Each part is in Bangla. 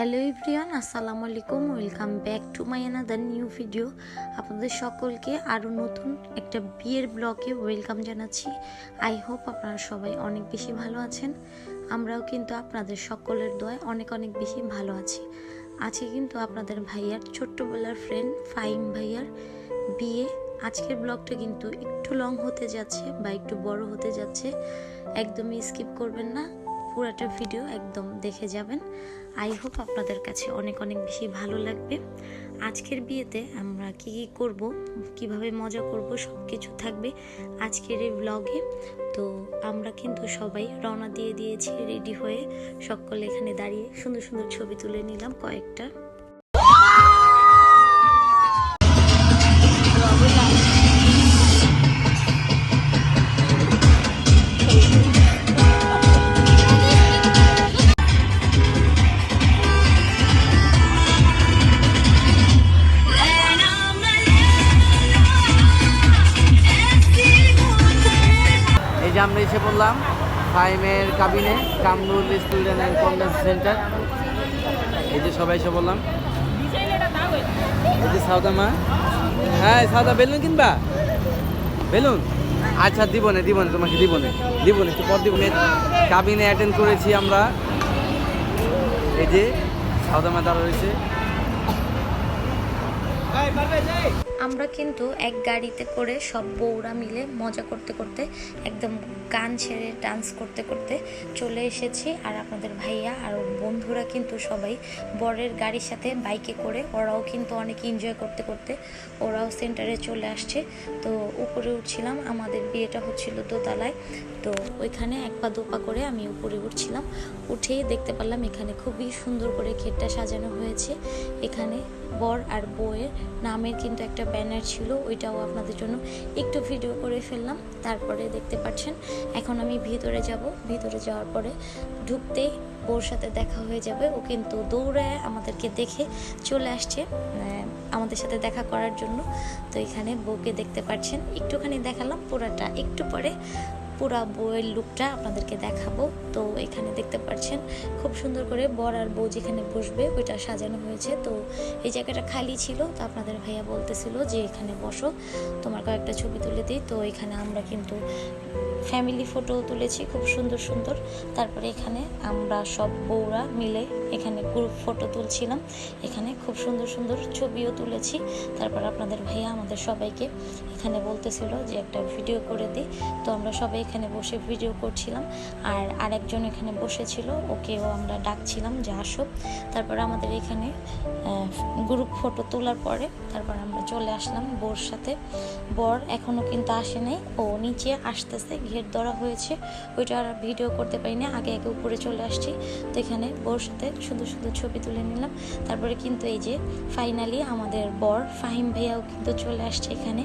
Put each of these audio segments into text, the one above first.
হ্যালো ইভরিয়ান আসসালামু আলাইকুম। Welcome back to my another new video আপনাদের সকলকে আরও নতুন একটা বিয়ের ব্লগে ওয়েলকাম জানাচ্ছি। আই হোপ আপনারা সবাই অনেক বেশি ভালো আছেন। আমরাও কিন্তু আপনাদের সকলের দোয়ায় অনেক অনেক বেশি ভালো আছি। আজকে কিন্তু আপনাদের ভাইয়ার, ছোট্টবেলার ফ্রেন্ড ফাইম ভাইয়ার বিয়ে। আজকের ব্লগটা কিন্তু একটু লং হতে যাচ্ছে বা একটু বড় হতে যাচ্ছে। একদমই স্কিপ করবেন না। পুরাটা ভিডিও একদম দেখে যাবেন। আই হোপ আপনাদের কাছে অনেক অনেক বেশি ভালো লাগবে। আজকের বিয়েতে আমরা কি কি করব, কীভাবে মজা করব সব কিছু থাকবে আজকের এই ব্লগে তো আমরা কিন্তু সবাই রওনা দিয়ে দিয়েছি রেডি হয়ে সকলে এখানে দাঁড়িয়ে সুন্দর সুন্দর ছবি তুলে নিলাম কয়েকটা। ফাইমের কাবিনে Kamrul student and convention centre. এই যে সবাই এসে বললাম। এই যে সাউদা মা। হ্যাঁ সাউদা, বেলুন কিনবা? বেলুন? আচ্ছা দিব না দিব না তোমাকে দিব না দিব না একটু পর দিব না কাবিনে অ্যাটেন্ড করেছি আমরা। এই যে সাউদা মা দাঁড়া রয়েছে। আমরা কিন্তু এক গাড়িতে করে সব বউরা মিলে মজা করতে করতে, একদম গান ছেড়ে ডান্স করতে করতে চলে এসেছি। আর আপনাদের ভাইয়া আর বন্ধুরা কিন্তু সবাই বরের গাড়ির সাথে বাইকে করে, ওরাও কিন্তু অনেক এনজয় করতে করতে ওরাও সেন্টারে চলে আসছে। তো উপরে উঠছিলাম, আমাদের বিয়েটা হচ্ছিল দোতলায়। তো ওইখানে এক পা দু পা করে আমি উপরে উঠছিলাম। উঠেই দেখতে পারলাম এখানে খুবই সুন্দর করে ঘেরটা সাজানো হয়েছে। এখানে বর আর বউয়ের নামের কিন্তু একটা ব্যানার ছিল, ওইটাও আপনাদের জন্য একটু ভিডিও করে ফেললাম, তারপরে দেখতে পাচ্ছেন, এখন আমি ভিতরে যাব, ভিতরে যাওয়ার পরে ঢুকতে ওর সাথে দেখা হয়ে যাবে, ও কিন্তু দৌড়ায় আমাদেরকে দেখে চলে আসছে আমাদের সাথে দেখা করার জন্য। তো এখানে বউকে দেখতে পাচ্ছেন, একটুখানি দেখালাম, পুরাটা একটু পরে পুরা বউয়ের লুকটা আপনাদেরকে দেখাবো। তো এখানে দেখতে পাচ্ছেন, খুব সুন্দর করে বর আর বউ যেখানে বসবে ওইটা সাজানো হয়েছে। তো এই জায়গাটা খালি ছিল, তো আপনাদের ভাইয়া বলতেছিল যে এখানে বসো। তোমার কয়েকটা ছবি তুলে দিই। তো এখানে আমরা কিন্তু ফ্যামিলি ফটো তুলেছি, খুব সুন্দর সুন্দর। তারপরে এখানে আমরা সব বউরা মিলে এখানে গ্রুপ ফটো তুলছিলাম। এখানে খুব সুন্দর সুন্দর ছবিও তুলেছি। তারপর আপনাদের ভাইয়া আমাদের সবাইকে এখানে বলতেছিল যে একটা ভিডিও করে দিই। তো আমরা সবাই এখানে বসে ভিডিও করছিলাম। আর আরেকজন এখানে বসেছিল, ওকেও আমরা ডাকছিলাম যে আসো। তারপর আমাদের এখানে গ্রুপ ফটো তোলার পরে তারপর আমরা চলে আসলাম বোর সাথে। বর এখনও কিন্তু আসে নাই, ও নিচে আসতেছে, ঘের ধরা হয়েছে। ওইটা আর ভিডিও করতে পারি পারিনি, আগে আগে উপরে চলে আসছি। তো এখানে বোর সাথে সুন্দর সুন্দর ছবি তুলে নিলাম। তারপরে কিন্তু এই যে ফাইনালি আমাদের বর ফাহিম ভাইয়াও কিন্তু চলে আসছে এখানে।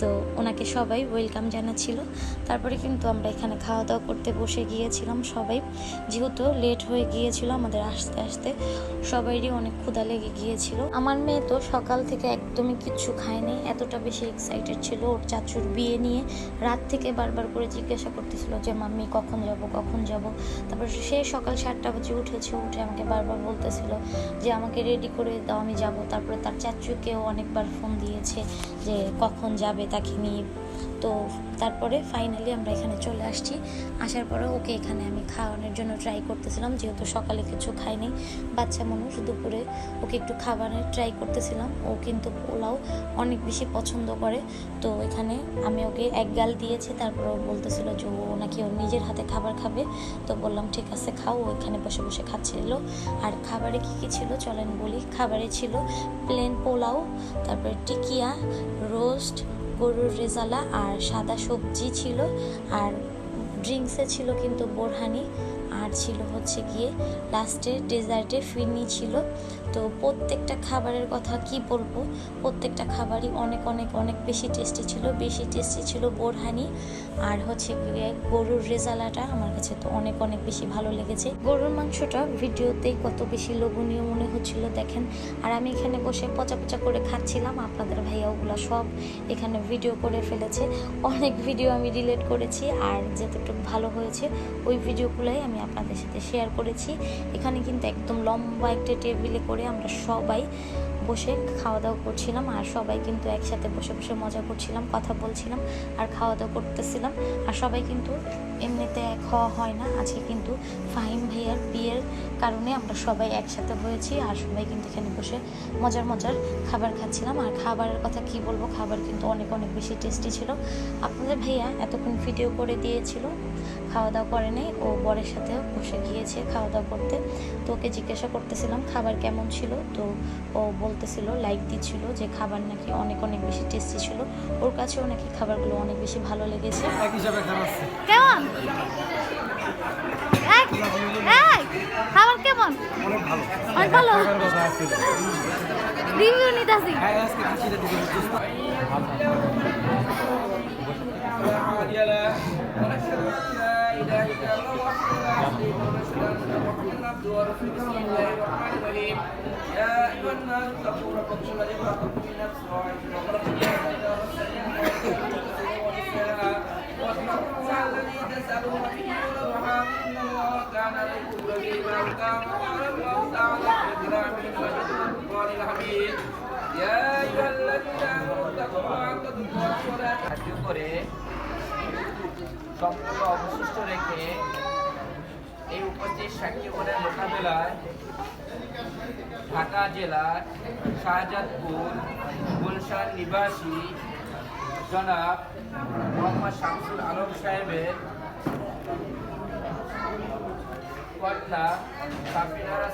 তো ওনাকে সবাই ওয়েলকাম জানাচ্ছিল। তারপরে কিন্তু আমরা এখানে খাওয়া দাওয়া করতে বসে গিয়েছিলাম সবাই। যেহেতু লেট হয়ে গিয়েছিল আমাদের আসতে আসতে, সবাইরই অনেক ক্ষুধা লেগে গিয়েছিল। আমার মেয়ে তো সকাল থেকে একদমই কিচ্ছু খায়নি, এতটা বেশি এক্সাইটেড ছিল ওর চাচুর বিয়ে নিয়ে। রাত থেকে বারবার করে জিজ্ঞাসা করতেছিল যে, মাম্মি, কখন যাব কখন যাব? তারপর সে সকাল সাতটা বাজে উঠেছে, উঠে আমাকে বারবার বলতেছিল যে, আমাকে রেডি করে দাও, আমি যাব। তারপরে তার চাচুকেও অনেকবার ফোন দিয়েছে যে, কখন যাবে তাকে নিয়ে তো তারপরে ফাইনালি আমরা এখানে চলে আসছি। আসার পরে ওকে এখানে আমি খাওয়ানোর জন্য ট্রাই করতেছিলাম, যেহেতু সকালে কিছু খাইনি। বাচ্চা মানুষ দুপুরে ওকে একটু খাবারের ট্রাই করতেছিলাম। ও কিন্তু পোলাও অনেক বেশি পছন্দ করে। তো এখানে আমি ওকে এক গাল দিয়েছি, তারপর ও বলতেছিল যে ও নাকি ওর নিজের হাতে খাবার খাবে। তো বললাম, ঠিক আছে, খাও। ও এখানে বসে বসে খাচ্ছিল। আর খাবারে কী কী ছিল চলেন বলি। খাবারে ছিল প্লেন পোলাও, তারপরে টিকিয়া রোস্ট গরুর রেজালা আর সাদা সবজি ছিল আর ড্রিঙ্কসে ছিল কিন্তু বোরহানি। আর ছিল হচ্ছে গিয়ে লাস্টে ডেজার্টে ফিরনি ছিল। তো প্রত্যেকটা খাবারের কথা কি বলব? প্রত্যেকটা খাবারই অনেক অনেক অনেক বেশি টেস্টি ছিল। বেশি টেস্টি ছিল বোরহানি। আর হচ্ছে গরুর রেজালাটা আমার কাছে তো অনেক অনেক বেশি ভালো লেগেছে। গরুর মাংসটা ভিডিওতেই কত বেশি লোভনীয় মনে হচ্ছিল, দেখেন। আর আমি এখানে বসে পচা পচা করে খাচ্ছিলাম। আপনাদের ভাইয়া ওগুলো সব এখানে ভিডিও করে ফেলেছে। অনেক ভিডিও আমি রিলেট করেছি। আর যতটুকু ভালো হয়েছে, ওই ভিডিওগুলোই আমি আমি আপনাদের সাথে শেয়ার করেছি। এখানে কিন্তু একদম লম্বা একটা টেবিলে করে আমরা সবাই বসে খাওয়া দাওয়া করছিলাম, আর সবাই কিন্তু একসাথে বসে বসে মজা করছিলাম, কথা বলছিলাম, আর খাওয়া দাওয়া করতেছিলাম। আর সবাই কিন্তু এমনিতে এক হওয়া হয় না, আজকে কিন্তু ফাহিম ভাইয়ার বিয়ের কারণে আমরা সবাই একসাথে হয়েছি, আর সবাই কিন্তু এখানে বসে মজার মজার খাবার খাচ্ছিলাম। আর খাবারের কথা কি বলব, খাবার কিন্তু অনেক অনেক বেশি টেস্টি ছিল। আপনাদের ভাইয়া এতক্ষণ ভিডিও করে দিয়েছিল খাওয়া দাওয়া করে নেই। ও বরের সাথে বসে গিয়েছে খাওয়া দাওয়া করতে। তো ওকে জিজ্ঞাসা করতেছিলাম খাবার কেমন ছিল? তো ও বলতেছিল লাইক দিচ্ছিল যে খাবার নাকি অনেক অনেক বেশি টেস্টি ছিল। ওর কাছেও নাকি খাবারগুলো অনেক বেশি ভালো লেগেছে। কেমন? খাবার কেমন? অনেক ভালো। অনেক ভালো? إلهك اللهم عبدك ورسولك محمد عبد ورسول بسم الله الرحمن الرحيم يا أيها الناس اتقوا ربكم الذي خلقكم من نفس واحدة وخلق منها زوجها واتقوا الله الذي تسألون به والأرحام إن الله كان عليكم رقيبا كان وعلى الله تعالى قدرا من وجد القرآن الحميد يا أيها الذين آمنوا اتقوا الله حق تقاته ولا تحدثوا সম্পূর্ণ অবশিষ্ট রেখে এই উপস্থিত সাক্ষীগণের মোকাবেলায় ঢাকা জেলার শাহজাদপুর গুলশান নিবাসী জনাব মোহাম্মদ শামসুল আলম সাহেবের কন্যা সাফিনারা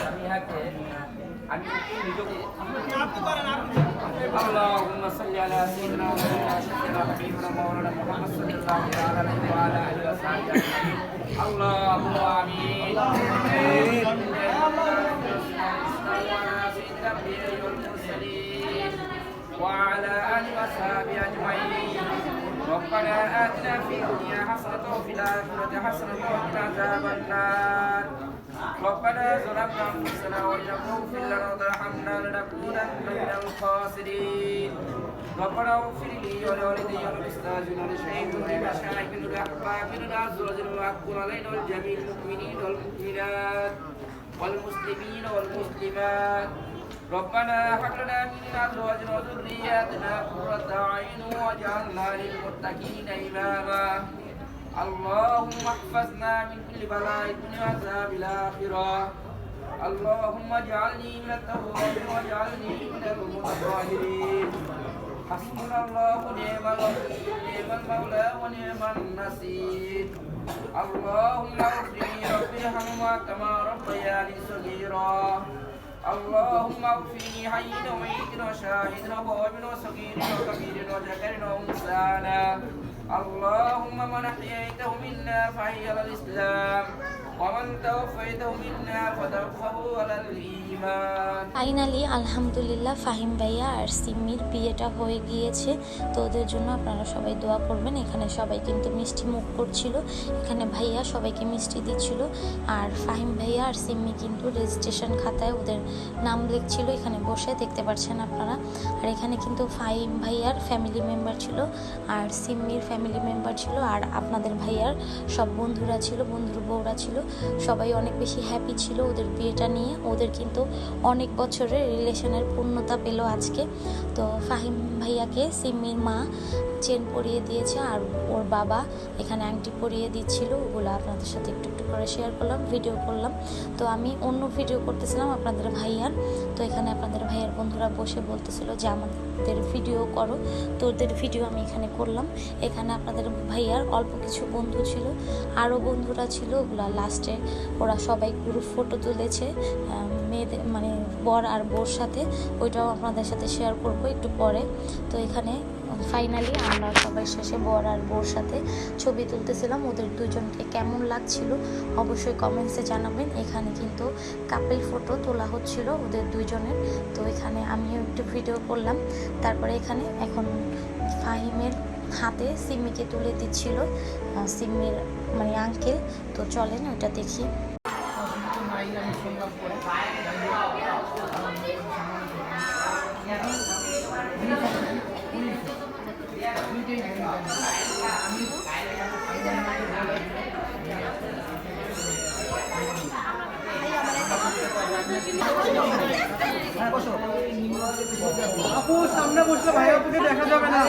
সামিহাকে সামিহাকে আমি নিজকে اللهم صل على سيدنا وسيدنا سيدنا حبيبنا مولانا محمد صلى الله عليه وعلى اله وصحبه اجمعين اللهم امين سيدنا الانبياء والمرسلين وعلى اله وصحبه اجمعين ربنا اتنا في الدنيا حسنه وفي الاخره حسنه وقنا عذاب النار ربنا ظلمنا انفسنا وان لم تغفر لنا وترحمنا لنكونن من الخاسرين ربنا اغفر لي ولوالدي ولأستاذنا ولشيخنا ولمشايخنا ولأحبابنا ولأزواجنا وأحكم علينا والجميع المؤمنين والمؤمنات والمسلمين والمسلمات ربنا هب لنا من ازواجنا وذرياتنا قرة اعين واجعلنا للمتقين اماما اللهم احفظنا من كل بلاء الدنيا وعذاب الآخرة. اللهم اجعلني من التوابين واجعلني من المتطهرين. حسبنا الله ونعم الوكيل نعم المولى ونعم النصير. اللهم اغفر لي رب ارحمهما كما ربياني صغيرا. اللهم اغفر لي حينا وميتا وشاهدا وغائبا وصغيرا وكبيرا وذكرا وأنثانا. اللهم من أحييته منا فحي على ফাইনালি, আলহামদুলিল্লাহ, ফাহিম ভাইয়া আর সিম্মির বিয়েটা হয়ে গিয়েছে। তো ওদের জন্য আপনারা সবাই দোয়া করবেন। এখানে সবাই কিন্তু মিষ্টি মুখ করছিল। এখানে ভাইয়া সবাইকে মিষ্টি দিচ্ছিল। আর ফাহিম ভাইয়া আর সিম্মি কিন্তু রেজিস্ট্রেশন খাতায় ওদের নাম লিখছিল। এখানে বসে দেখতে পাচ্ছেন আপনারা। আর এখানে কিন্তু ফাহিম ভাইয়ার ফ্যামিলি মেম্বার ছিল। আর সিম্মির ফ্যামিলি মেম্বার ছিল। আর আপনাদের ভাইয়ার সব বন্ধুরা ছিল, বন্ধুর বউরা ছিল। সবাই অনেক বেশি হ্যাপি ছিল ওদের বিয়েটা নিয়ে। ওদের কিন্তু অনেক বছরের রিলেশনের পূর্ণতা পেল আজকে। তো ফাহিম ভাইয়াকে সিম্মির মা চেন পরিয়ে দিয়েছে আর ওর বাবা এখানে আংটি পরিয়ে দিচ্ছিল। ওগুলো আপনাদের সাথে একটু করে শেয়ার করলাম ভিডিও করলাম। তো আমি অন্য ভিডিও করতেছিলাম আপনাদের ভাইয়ার। তো এখানে আপনাদের ভাইয়ার বন্ধুরা বসে বলতেছিল যে, আমাদের ভিডিও করো। তো ওদের ভিডিও আমি এখানে করলাম। এখানে আপনাদের ভাইয়ার অল্প কিছু বন্ধু ছিল, আরও বন্ধুরা ছিল। ওগুলা লাস্টে ওরা সবাই গ্রুপ ফটো তুলেছে মেয়েদের মানে বর আর বোর সাথে। ওইটাও আপনাদের সাথে শেয়ার করব একটু পরে। তো এখানে ফাইনালি আমরা সবাই শেষে বর আর বোর সাথে ছবি তুলতেছিলাম। ওদের দুজনকে কেমন লাগছিল অবশ্যই কমেন্টসে জানাবেন। এখানে কিন্তু কাপেল ফটো তোলা হচ্ছিল ওদের দুজনের তো এখানে আমিও একটু ভিডিও করলাম। তারপরে এখানে এখন ফাহিমের হাতে সিম্মিকে তুলে দিচ্ছিল আহ, সিম্মির মানে আঙ্কেল তো চলেন ওইটা দেখি। সামনে বসলে ভাই আপুকে দেখা যাবে না।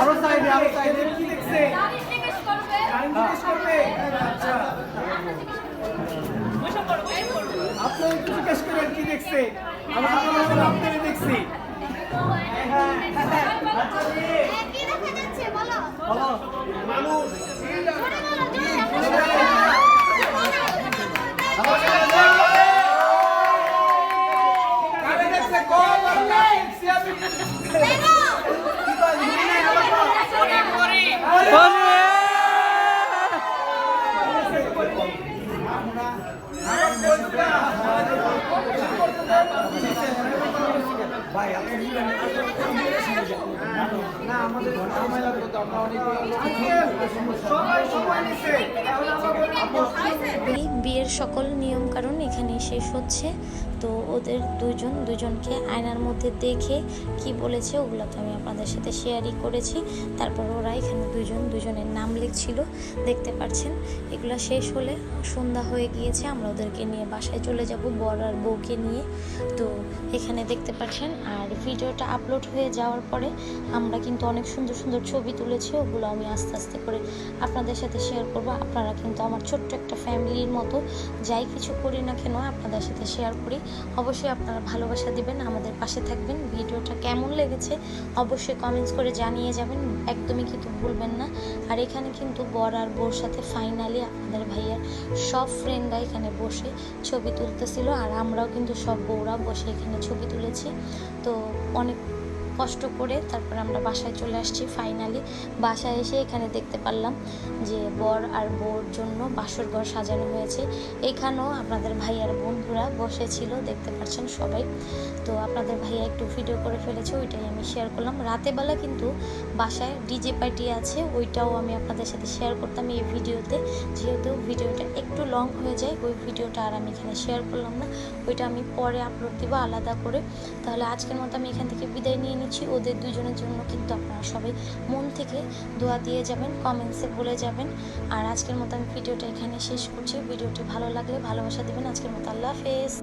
আরও সাইডে আরও সাইডে কি দেখছে? গাড়ি জিজ্ঞেস করবে আচ্ছা আপনি একটু জিজ্ঞেস করেন কি দেখছে? আমরা দেখছি। হ্যাঁ, বলো। মানুষ জোরে বলো, জোরে। কারে দেখছে কল দেখো। ভাই আপনি বিয়ের সকল নিয়ম কারণ এখানে শেষ হচ্ছে। তো ওদের দুজন দুজনকে আয়নার মধ্যে দেখে কি বলেছে ওগুলো তো আমি আপনাদের সাথে শেয়ারই করেছি। তারপর ওরা এখানে দুজন দুজনের নাম লিখছিল, দেখতে পাচ্ছেন। এগুলো শেষ হলে সন্ধ্যা হয়ে গিয়েছে, আমরা ওদেরকে নিয়ে বাসায় চলে যাব বর আর বউকে নিয়ে। তো এখানে দেখতে পাচ্ছেন, আর ভিডিওটা আপলোড হয়ে যাওয়ার পরে আমরা কিন্তু অনেক সুন্দর সুন্দর ছবি তুলেছি, ওগুলো আমি আস্তে আস্তে করে আপনাদের সাথে শেয়ার করব। আপনারা কিন্তু আমার ছোট্ট একটা ফ্যামিলির মতো যাই কিছু করি না কেন আপনাদের সাথে শেয়ার করি। অবশ্যই আপনারা ভালোবাসা দিবেন, আমাদের পাশে থাকবেন। ভিডিওটা কেমন লেগেছে অবশ্যই কমেন্টস করে জানিয়ে যাবেন, একদমই কিন্তু ভুলবেন না। আর এখানে কিন্তু বর আর বোর সাথে ফাইনালি আপনাদের ভাইয়ার সব ফ্রেন্ডরা এখানে বসে ছবি তুলতেছিল, আর আমরাও কিন্তু সব বউরা বসে এখানে ছবি তুলেছি। তো অনেক কষ্ট করে তারপর আমরা বাসায় চলে আসছি ফাইনালি বাসায় এসে এখানে দেখতে পারলাম যে বর আর বউর জন্য বাসর ঘর সাজানো হয়েছে। এখানেও আপনাদের ভাইয়ার বন্ধুরা বসেছিল, দেখতে পাচ্ছেন সবাই। তো আপনাদের ভাইয়া একটু ভিডিও করে ফেলেছে, ওইটাই আমি শেয়ার করলাম। রাতেবেলা কিন্তু বাসায় ডিজে পার্টি আছে, ওইটাও আমি আপনাদের সাথে শেয়ার করতাম এই ভিডিওতে যেহেতু ভিডিওটা একটু লং হয়ে যায়, ওই ভিডিওটা আর আমি এখানে শেয়ার করলাম না। ওইটা আমি পরে আপলোড দিব আলাদা করে। তাহলে আজকের মতো আমি এখান থেকে বিদায় নিয়ে নিচ্ছি। ওদের দুজনের জন্য কিন্তু আপনারা সবাই মন থেকে দোয়া দিয়ে যাবেন কমেন্টসে বলে যাবেন। আর আজকের মতো আমি ভিডিওটা এখানে শেষ করছি। ভিডিওটি ভালো লাগলে ভালোবাসা দেবেন। আজকের মতো আল্লাহ হাফেজ।